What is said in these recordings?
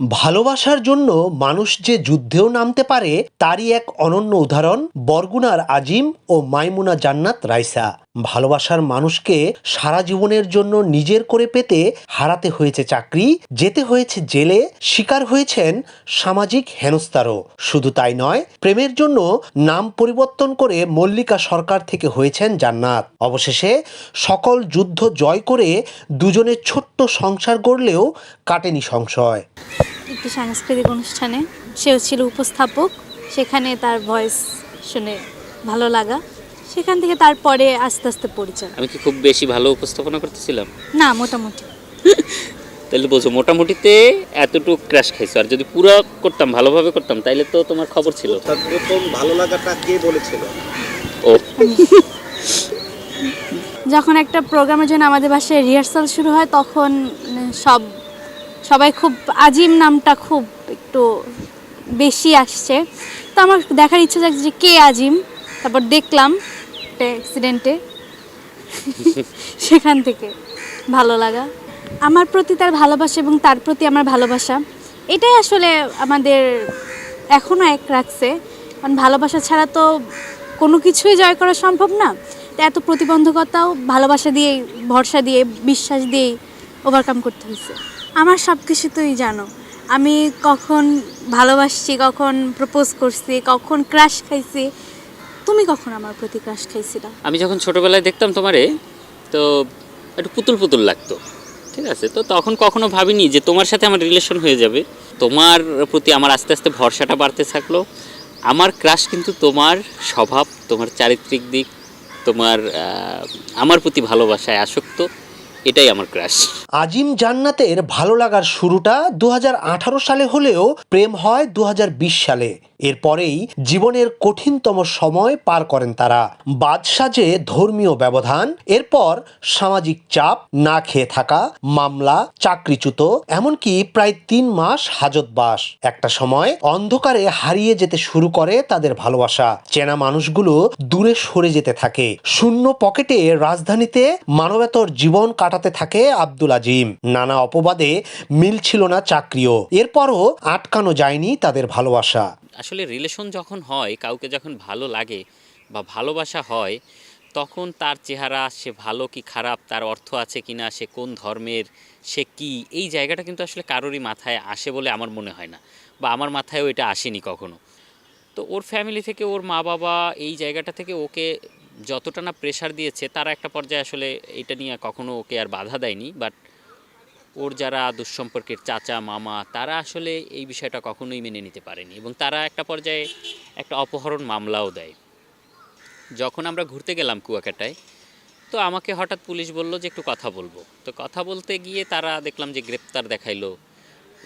ভালোবাসার জন্য মানুষ যে যুদ্ধেও নামতে পারে, তারই এক অনন্য উদাহরণ বরগুনার আজিম ও মাইমুনা জান্নাত রাইসা। ভালোবাসার মানুষকে সারা জীবনের জন্য নিজের করে পেতে হারাতে হয়েছে চাকরি, যেতে হয়েছে জেলে, শিকার হয়েছেন সামাজিক হেনস্থারও। শুধু তাই নয়, প্রেমের জন্য নাম পরিবর্তন করে মল্লিকা সরকার থেকে হয়েছেন জান্নাত। অবশেষে সকল যুদ্ধ জয় করে দুজনের ছোট্ট সংসার গড়লেও কাটেনি সংশয়। একটি সাংস্কৃতিক অনুষ্ঠানে সেও ছিল উপস্থাপক, সেখানে তার ভয়েস শুনে ভালো লাগা। সেখান থেকে তারপরে আস্তে আস্তে পরিচয় আমি কি খুব বেশি ভালো উপস্থাপনা করতেছিলাম? না মোটামুটি। তাহলে বলছো মোটামুটিতে এতটুকু ক্র্যাশ খাইছো। আর যদি পুরো করতাম ভালোভাবে করতাম তাইলে তো তোমার খবর ছিল। প্রথম ভালো লাগাটা কে বলেছিল? ও। যখন একটা প্রোগ্রামের জন্য আমাদের বাসায় রিহার্সাল শুরু হয় তখন উম, সব সবাই খুব আজিম নামটা খুব একটু বেশি আসছে। তো আমার দেখার ইচ্ছা যাচ্ছে যে কে আজিম? তারপর দেখলাম একটা অ্যাক্সিডেন্টে সেখান থেকে ভালো লাগা। আমার প্রতি তার ভালোবাসা এবং তার প্রতি আমার ভালোবাসা, এটাই আসলে আমাদের এখনও এক রাখছে। কারণ ভালোবাসা ছাড়া তো কোনো কিছুই জয় করা সম্ভব না। এত প্রতিবন্ধকতাও ভালোবাসা দিয়েই, ভরসা দিয়ে বিশ্বাস দিয়েই ওভারকাম করতে হয়েছে। আমার সব কিছু তুই জানো। আমি কখন ভালোবাসছি, কখন প্রপোজ করছি, কখন ক্রাশ খাইছি তুমি কখন আমার প্রতি ক্রাশ খাইছিলা? আমি যখন ছোটবেলায় দেখতাম তোমারে, তো একটু পুতুল পুতুল লাগতো, ঠিক আছে? তো তখন কখনো ভাবিনি যে তোমার সাথে আমার রিলেশন হয়ে যাবে। তোমার প্রতি আমার আস্তে আস্তে ভরসাটা বাড়তে থাকল। আমার ক্রাশ কিন্তু তোমার স্বভাব, তোমার চারিত্রিক দিক, তোমার আমার প্রতি ভালোবাসায় আসক্ত। এটাই আমার ক্রাশ আজিম জান্নাতের ভালো লাগার শুরুটা দু হাজার আঠারো সালে হলেও প্রেম হয় দু হাজার বিশ সালে। এরপরেই জীবনের কঠিনতম সময় পার করেন তারা। বাদসাজে ধর্মীয় ব্যবধান, এরপর সামাজিক চাপ, না খেয়ে থাকা, মামলা, চাকরিচ্যুত, এমনকি প্রায় তিন মাস হাজতবাস একটা সময় অন্ধকারে হারিয়ে যেতে শুরু করে তাদের ভালোবাসা। চেনা মানুষগুলো দূরে সরে যেতে থাকে। শূন্য পকেটে রাজধানীতে মানবেতর জীবন কাটাতে থাকে আব্দুল আজিম। নানা অপবাদে মিল ছিল না চাকরিও। এরপরও আটকানো যায়নি তাদের ভালোবাসা। আসলে রিলেশন যখন হয়, কাউকে যখন ভালো লাগে বা ভালোবাসা হয়, তখন তার চেহারা, সে ভালো কি খারাপ, তার অর্থ আছে কি না সে কোন ধর্মের, সে কি, এই জায়গাটা কিন্তু আসলে কারোরই মাথায় আসে বলে আমার মনে হয় না। বা আমার মাথায়ও এটা আসেনি কখনো। তো ওর ফ্যামিলি থেকে ওর মা বাবা এই জায়গাটা থেকে ওকে যতটা না প্রেশার দিয়েছে, তারা একটা পর্যায়ে আসলে এটা নিয়ে কখনো ওকে আর বাধা দেয়নি বাট ওর যারা দুঃসম্পর্কের চাচা, মামা, তারা আসলে এই বিষয়টা কখনোই মেনে নিতে পারেনি এবং তারা একটা পর্যায়ে একটা অপহরণ মামলাও দেয়। যখন আমরা ঘুরতে গেলাম কুয়াকাটায়, তো আমাকে হঠাৎ পুলিশ বলল যে, একটু কথা বলব। তো কথা বলতে গিয়ে তারা দেখলাম যে, গ্রেপ্তার দেখাইলো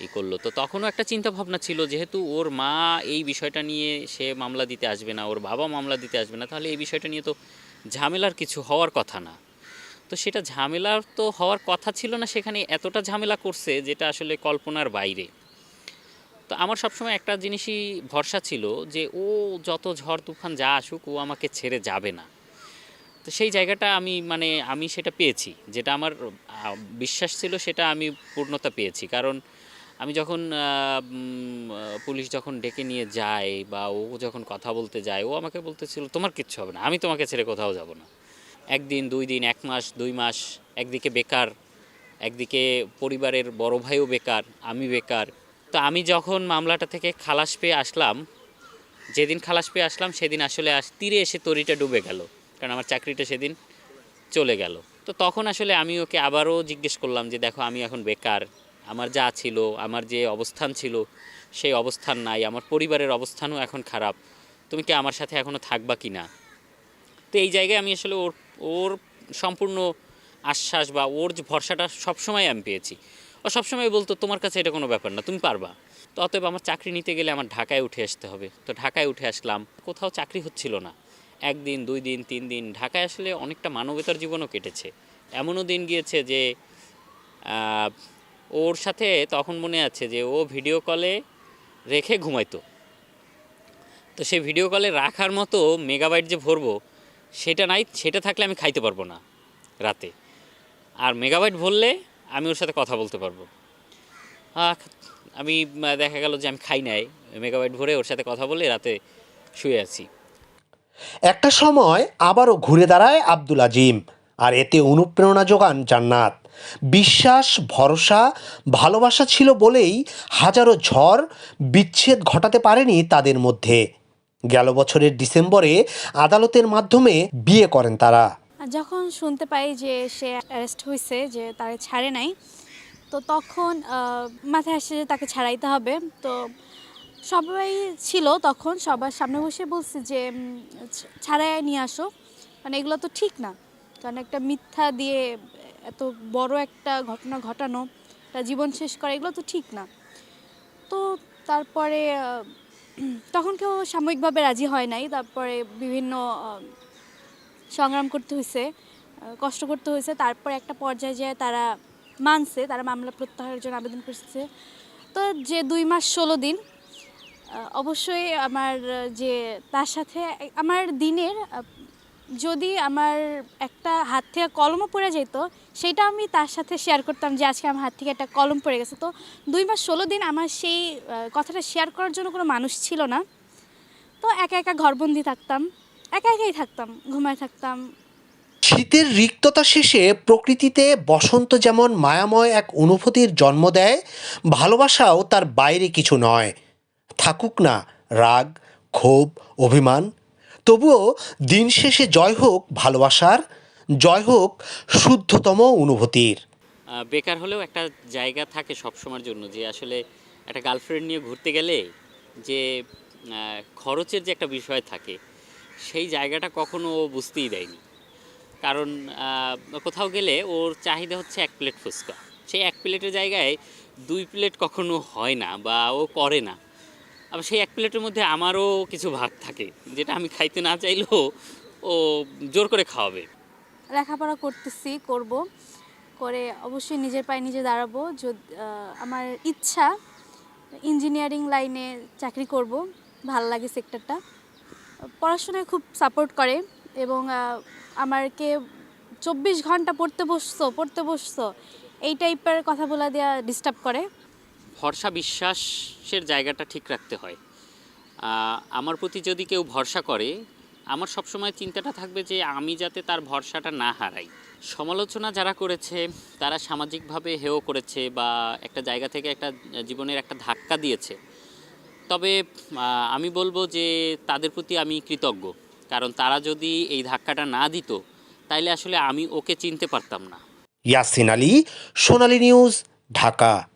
ই করল। তো তখনও একটা চিন্তা ভাবনা ছিল যেহেতু ওর মা এই বিষয়টা নিয়ে সে মামলা দিতে আসবে না, ওর বাবা মামলা দিতে আসবে না, তাহলে এই বিষয়টা নিয়ে তো ঝামেলার কিছু হওয়ার কথা না। তো সেটা ঝামেলার তো হওয়ার কথা ছিল না, সেখানে এতটা ঝামেলা করছে যেটা আসলে কল্পনার বাইরে। তো আমার সবসময় একটা জিনিসই ভরসা ছিল যে ও যত ঝড় তুফান যা আসুক, ও আমাকে ছেড়ে যাবে না। তো সেই জায়গাটা আমি মানে আমি সেটা পেয়েছি, যেটা আমার বিশ্বাস ছিল সেটা আমি পূর্ণতা পেয়েছি। কারণ আমি যখন পুলিশ যখন ডেকে নিয়ে যায় বা ও যখন কথা বলতে যায়, ও আমাকে বলতেছিল, তোমার কিচ্ছু হবে না, আমি তোমাকে ছেড়ে কোথাও যাব না। একদিন, দুই দিন, এক মাস, দুই মাস, একদিকে বেকার, একদিকে পরিবারের বড় ভাইও বেকার, আমি বেকার। তো আমি যখন মামলাটা থেকে খালাস পেয়ে আসলাম, যেদিন খালাস পেয়ে আসলাম, সেদিন আসলে আস, তীরে এসে তরিটা ডুবে গেল, কারণ আমার চাকরিটা সেদিন চলে গেল। তো তখন আসলে আমি ওকে আবারও জিজ্ঞেস করলাম যে, দেখো, আমি এখন বেকার আমার যা ছিল, আমার যে অবস্থান ছিল, সেই অবস্থান নাই, আমার পরিবারের অবস্থানও এখন খারাপ। তুমি কি আমার সাথে এখনও থাকবা কি না? তো এই জায়গায় আমি আসলে ওর ওর সম্পূর্ণ আশ্বাস বা ওর যে ভরসাটা সবসময় আমি পেয়েছি। ও সবসময় বলতো, তোমার কাছে এটা কোনো ব্যাপার না, তুমি পারবা। তো অতএব আমার চাকরি নিতে গেলে আমার ঢাকায় উঠে আসতে হবে। তো ঢাকায় উঠে আসলাম, কোথাও চাকরি হচ্ছিল না। একদিন, দুই দিন, তিন দিন, ঢাকায় আসলে অনেকটা মানবতার জীবনও কেটেছে। এমনও দিন গিয়েছে যে ওর সাথে তখন মনে আছে যে ও ভিডিও কলে রেখে ঘুমাইতো। তো সেই ভিডিও কলে রাখার মতো মেগাবাইট যে ভরবো, সেটা নাই, সেটা থাকলে আমি খাইতে পারব না রাতে। আর মেগাবাইট ভরলে আমি ওর সাথে কথা বলতে পারব। আমি দেখা গেল যে আমি খাই নাই মেগাবাইট ভরে ওর সাথে কথা বলে রাতে শুয়ে আছি। একটা সময় আবারও ঘুরে দাঁড়ায় আব্দুল আজিম, আর এতে অনুপ্রেরণা যোগান জান্নাত। বিশ্বাস, ভরসা, ভালোবাসা ছিল বলেই হাজারো ঝড়, বিচ্ছেদ ঘটাতে পারেনি তাদের মধ্যে। গেল বছরের ডিসেম্বরে আদালতের মাধ্যমে বিয়ে করেন তারা। যখন শুনতে পাই যে সে অ্যারেস্ট হয়েছে যে তাকে ছাড়ে নাই, তো তখন মাথায় আসে যে তাকে ছাড়াইতে হবে। তো সবাই ছিল তখন, সবার সামনে বসে বলছে যে ছাড়াই নিয়ে আসো। মানে এগুলো তো ঠিক না। কারণ একটা মিথ্যা দিয়ে এত বড় একটা ঘটনা ঘটানো একটা জীবন শেষ করা, এগুলো তো ঠিক না। তো তারপরে তখন কেউ সাময়িকভাবে রাজি হয় নাই, তারপরে বিভিন্ন সংগ্রাম করতে হয়েছে কষ্ট করতে হয়েছে তারপর একটা পর্যায়ে যায় তারা মানছে, তারা মামলা প্রত্যাহারের জন্য আবেদন করছে। তো যে দুই মাস ষোলো দিন অবশ্যই আমার যে, তার সাথে, আমার দিনের যদি আমার একটা হাত থেকে কলমও পড়ে যেত, সেটা আমি তার সাথে শেয়ার করতাম যে আজকে আমার হাত থেকে একটা কলম পড়ে গেছে। তো দুই মাস ষোলো দিন আমার সেই কথাটা শেয়ার করার জন্য কোনো মানুষ ছিল না। তো একা একা ঘরবন্দি থাকতাম, একা একাই থাকতাম, ঘুমায় থাকতাম। শীতের রিক্ততা শেষে প্রকৃতিতে বসন্ত যেমন মায়াময় এক অনুভূতির জন্ম দেয়, ভালোবাসাও তার বাইরে কিছু নয়। থাকুক না রাগ, ক্ষোভ, অভিমান তবুও দিন শেষে জয় হোক ভালোবাসার, জয় হোক শুদ্ধতম অনুভূতির। বেকার হলেও একটা জায়গা থাকে সব সময়ের জন্য যে আসলে একটা গার্লফ্রেন্ড নিয়ে ঘুরতে গেলে যে খরচের যে একটা বিষয় থাকে, সেই জায়গাটা কখনো ও বুঝতেই দেয়নি। কারণ কোথাও গেলে ওর চাহিদা হচ্ছে এক প্লেট ফুচকা। সেই এক প্লেটের জায়গায় দুই প্লেট কখনো হয় না বা ও করে না। আবার সেই এক প্লেটের মধ্যে আমারও কিছু ভাগ থাকে, যেটা আমি খাইতে না চাইলেও ও জোর করে খাওয়াবে। লেখাপড়া করতেছি, করব। করে অবশ্যই নিজের পায়ে নিজে দাঁড়াবো। যদি আমার ইচ্ছা ইঞ্জিনিয়ারিং লাইনে চাকরি করব। ভালো লাগে সেক্টরটা পড়াশোনায় খুব সাপোর্ট করে এবং আমারকে চব্বিশ ঘণ্টা পড়তে বসছো পড়তে বসছো, এই টাইপের কথা বলা দেওয়া ডিস্টার্ব করে। ভরসা বিশ্বাসের জায়গাটা ঠিক রাখতে হয়। আমার প্রতি যদি কেউ ভরসা করে, আমার সবসময় চিন্তাটা থাকবে যে আমি যাতে তার ভরসাটা না হারাই। সমালোচনা যারা করেছে, তারা সামাজিকভাবে হেয় করেছে বা একটা জায়গা থেকে একটা জীবনের একটা ধাক্কা দিয়েছে। তবে আমি বলব যে তাদের প্রতি আমি কৃতজ্ঞ। কারণ তারা যদি এই ধাক্কাটা না দিত, তাইলে আসলে আমি ওকে চিনতে পারতাম না। ইয়াসিন আলী, সোনালী নিউজ, ঢাকা।